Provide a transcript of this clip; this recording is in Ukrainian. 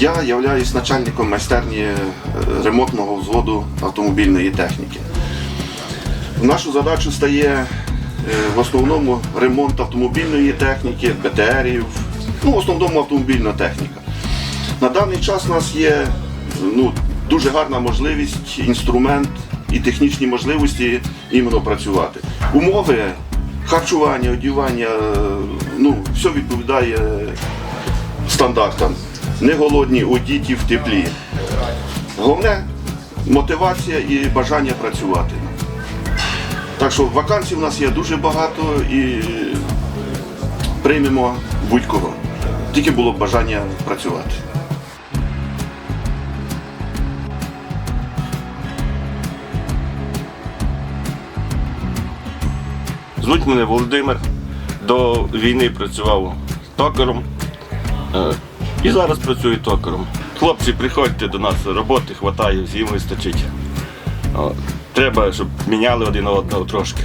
Я являюсь начальником майстерні е, ремонтного взводу автомобільної техніки. Нашу задачу стає е, в основному ремонт автомобільної техніки, БТРів, ну, в основному автомобільна техніка. На даний час у нас є ну, дуже гарна можливість, інструмент і технічні можливості іменно працювати. Умови харчування, одягання, е, ну, все відповідає стандартам. Не голодні, одіті в теплі. Головне мотивація і бажання працювати. Так що вакансій у нас є дуже багато і приймемо будь-кого. Тільки було б бажання працювати. Звуть мене Володимир. До війни працював токаром. І зараз працюю токаром. Хлопці, приходьте до нас, роботи хватає, всім вистачить. Треба, щоб міняли один одного трошки.